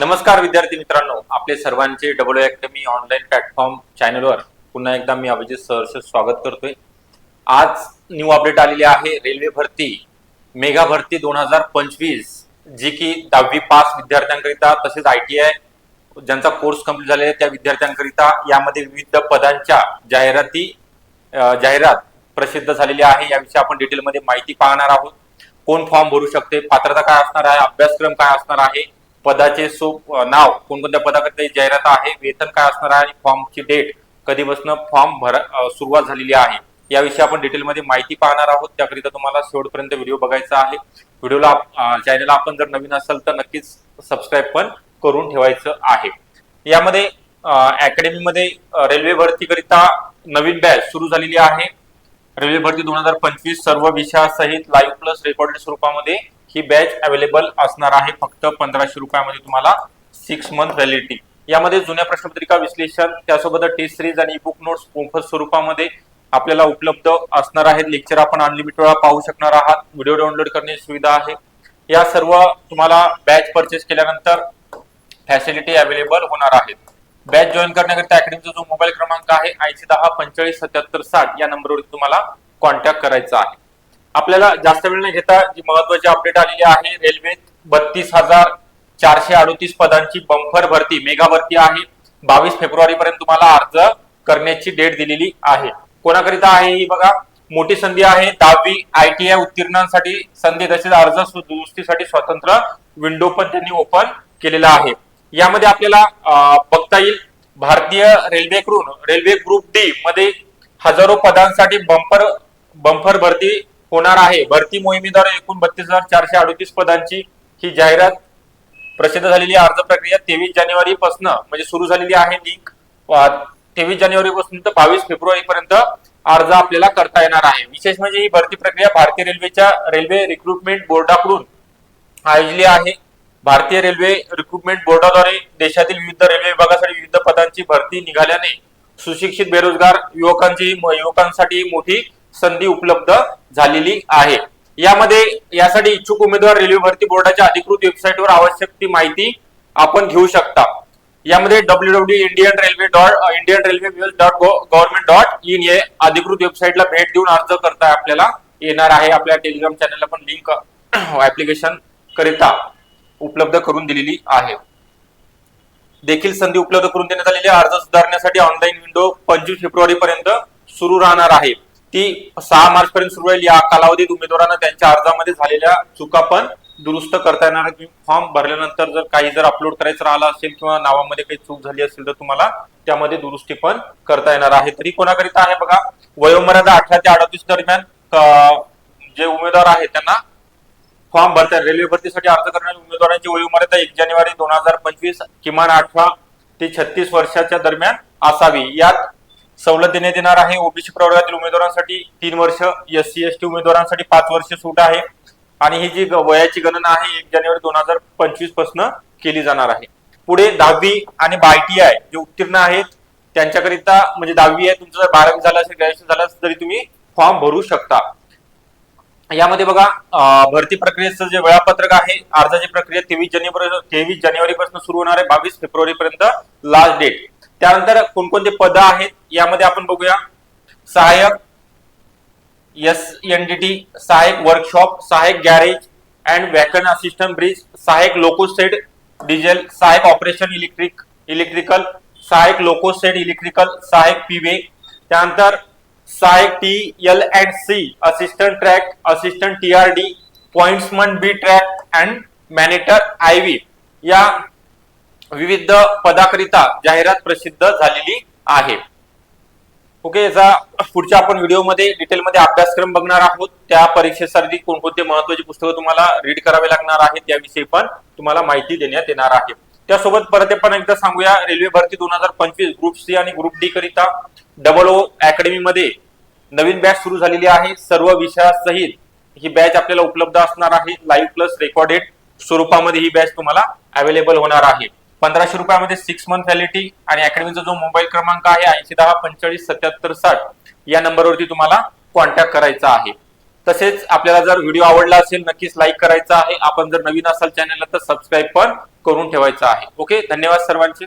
नमस्कार विद्यार्थी मित्रांनो. आपले सर्वांचे डबल अकॅडमी ऑनलाईन प्लॅटफॉर्म चॅनलवर पुन्हा एकदा मी अभिजित सहर्ष स्वागत करतोय. आज न्यू अपडेट आलेली आहे रेल्वे भरती मेगा भरती दोन हजार पंचवीस जी की दहावी पास विद्यार्थ्यांकरिता तसेच आय टी आय ज्यांचा कोर्स कंप्लीट झालेला आहे त्या विद्यार्थ्यांकरिता यामध्ये विविध पदांच्या जाहिराती जाहिरात प्रसिद्ध झालेली आहे. याविषयी आपण डिटेलमध्ये माहिती पाहणार आहोत. कोण फॉर्म भरू शकते पात्रता काय असणार आहे अभ्यासक्रम काय असणार आहे पदाचे सोप नाव कोणकोणत्या पदाकरिता जाहिरात आहे वेतन काय असणार आहे आणि फॉर्मची डेट कधीपासून फॉर्म भर सुरुवात झालेली आहे. याविषयी आपण डिटेलमध्ये माहिती पाहणार आहोत. त्याकरिता तुम्हाला शेवटपर्यंत व्हिडिओ बघायचा आहे. व्हिडिओला चॅनलला आपण जर नवीन असाल तर नक्कीच सबस्क्राईब पण करून ठेवायचं आहे. यामध्ये अकॅडमीमध्ये रेल्वे भरतीकरिता नवीन बॅच सुरू झालेली आहे. रेल्वे भरती दोन हजार पंचवीस सर्व विषयासहित लाईव्ह प्लस रेकॉर्डेड स्वरूपामध्ये ही बॅच अवेलेबल असणार आहे फक्त पंधराशे रुपयामध्ये तुम्हाला सिक्स मंथ व्हॅलिडिटी यामध्ये जुन्या प्रश्नपत्रिका विश्लेषण त्यासोबत टेस्ट सिरीज आणि बुक नोट्स मोफत स्वरूपामध्ये आपल्याला उपलब्ध असणार आहेत. लेक्चर आपण अनलिमिटेड वेळा पाहू शकणार आहात. व्हिडिओ डाउनलोड करण्याची सुविधा आहे. या सर्व तुम्हाला बॅच परचेस केल्यानंतर फॅसिलिटी अवेलेबल होणार आहेत. बॅच जॉईन करण्याकरिता अकॅडमीचा जो मोबाईल क्रमांक आहे ऐंशी दहा पंचेचाळीस सत्याहत्तर साठ या नंबरवरती तुम्हाला कॉन्टॅक्ट करायचा आहे. आपल्याला जास्त वेळ न घेता जी महत्वाची अपडेट आलेली आहे रेल्वेत बत्तीस हजार चारशे अडोतीस पदांची बंफर भरती मेगा भरती आहे. बावीस फेब्रुवारी पर्यंत तुम्हाला अर्ज करण्याची डेट दिलेली आहे. कोणाकरिता आहे ही बघा मोठी संधी आहे. दहावी आय टी आय उत्तीर्णांसाठी संधी तसेच अर्ज सु- दुरुस्तीसाठी स्वतंत्र विंडो पण त्यांनी ओपन केलेला आहे. यामध्ये आपल्याला बघता येईल भारतीय रेल्वेकडून रेल्वे ग्रुप डी मध्ये हजारो पदांसाठी बंपर बंपर भरती होणार आहे. भरती मोहिमेद्वारे एकूण बत्तीस हजार चारशे अडोतीस पदांची ही जाहिरात प्रसिद्ध झालेली अर्ज प्रक्रिया तेवीस जानेवारी पासून म्हणजे सुरू झालेली आहे लिंक. तेवीस जानेवारी पासून तर बावीस फेब्रुवारी पर्यंत अर्ज आपल्याला करता येणार आहे. विशेष म्हणजे ही भरती प्रक्रिया भारतीय रेल्वेच्या रेल्वे रिक्रुटमेंट बोर्डाकडून आयोजली आहे. भारतीय रेल्वे रिक्रुटमेंट बोर्डाद्वारे देशातील विविध रेल्वे विभागासाठी विविध पदांची भरती निघाल्याने सुशिक्षित बेरोजगार युवकांची युवकांसाठी मोठी संधी उपलब्ध झालेली आहे. यामध्ये यासाठी इच्छुक उमेदवार रेल्वे भरती बोर्डाच्या अधिकृत वेबसाईटवर आवश्यक ती माहिती आपण घेऊ शकता. यामध्ये W W Indian railway dot Indian railway dot government dot in हे अधिकृत वेबसाईटला भेट देऊन अर्ज करता आपल्याला. येणार आहे आपल्या टेलिग्राम चॅनलला पण लिंक ऍप्लिकेशन करिता उपलब्ध करून दिलेली आहे. देखील संधी उपलब्ध करून देण्यात आलेली अर्ज सुधारण्यासाठी ऑनलाईन विंडो पंचवीस फेब्रुवारी पर्यंत सुरू राहणार आहे. ती सहा मार्च पर्यंत सुरू राहील या कालावधीत उमेदवारांना त्यांच्या अर्जामध्ये झालेल्या चुका पण दुरुस्त करता येणार फॉर्म भरल्यानंतर जर काही जर अपलोड करायचं राहिलं असेल किंवा नावामध्ये काही चूक झाली असेल तर तुम्हाला त्यामध्ये दुरुस्ती पण करता येणार आहे. तरी कोणाकरिता आहे बघा वयोमर्यादा अठरा ते अडतीस दरम्यान जे उमेदवार आहेत त्यांना फॉर्म भरतात रेल्वे भरतीसाठी अर्ज करणाऱ्या उमेदवारांची वयोमर्यादा एक जानेवारी दोन हजार पंचवीस किमान अठरा ते छत्तीस वर्षाच्या दरम्यान असावी. यात सवलत देण्यात येणार आहे. ओबीसी प्रवर्गातील उमेदवारांसाठी तीन वर्ष एस सी एस टी उमेदवारांसाठी पाच वर्ष सूट आहे. आणि ही जी वयाची गणना आहे एक जानेवारी दोन हजार पंचवीसपासून केली जाणार आहे. पुढे दहावी आणि बायटी आय जे उत्तीर्ण आहेत त्यांच्याकरिता म्हणजे दहावी आहे तुमचं जर बारावी झालं असेल ग्रॅज्युएशन झालं असेल तरी तुम्ही फॉर्म भरू शकता. यामध्ये बघा भरती प्रक्रियेचं जे वेळापत्रक आहे अर्जाची प्रक्रिया तेवीस जानेवारी तेवीस जानेवारी पासून सुरू होणार आहे बावीस फेब्रुवारी पर्यंत लास्ट डेट त्यानंतर कोणकोणते पद आहेत, यामध्ये आपण बघूया. सहाय्यक एस एन डी टी सहायक वर्कशॉप सहायक garage and wagon assistant bridge सहायक लोकोसेड डिझेल सहायक ऑपरेशन इलेक्ट्रिक इलेक्ट्रिकल सहायक लोकोसेड इलेक्ट्रिकल सहायक पीवे त्यानंतर सहायक T L and C assistant track assistant T R D pointsman B track and maintainer I V या विविध पदाकरिता जाहिरात प्रसिद्ध झालेली आहे. ओके याचा पुढच्या आपण व्हिडिओमध्ये डिटेलमध्ये अभ्यासक्रम बघणार आहोत. त्या परीक्षेसाठी कोणकोणते महत्वाची पुस्तकं तुम्हाला रीड करावे लागणार आहेत त्याविषयी पण तुम्हाला माहिती देण्यात येणार आहे. त्यासोबत परत आपण एकदा सांगूया रेल्वे भरती दोन हजार पंचवीस ग्रुप सी आणि ग्रुप डी करिता डबल ओ अकॅडमी मध्ये नवीन बॅच सुरू झालेली आहे. सर्व विषयासहित ही बॅच आपल्याला उपलब्ध असणार आहे. लाईव्ह प्लस रेकॉर्डेड स्वरूपामध्ये ही बॅच तुम्हाला अवेलेबल होणार आहे. पंधराशे रुपयामध्ये सिक्स मंथ व्हॅलिटी आणि अकॅडमीचा जो मोबाईल क्रमांक आहे ऐंशी दहा पंचेचाळीस सत्याहत्तर साठ या नंबरवरती तुम्हाला कॉन्टॅक्ट करायचा आहे. तसेच आपल्याला जर व्हिडिओ आवडला असेल नक्कीच लाईक करायचा आहे. आपण जर नवीन असाल चॅनलला तर सबस्क्राईब पण करून ठेवायचं आहे. ओके धन्यवाद सर्वांचे.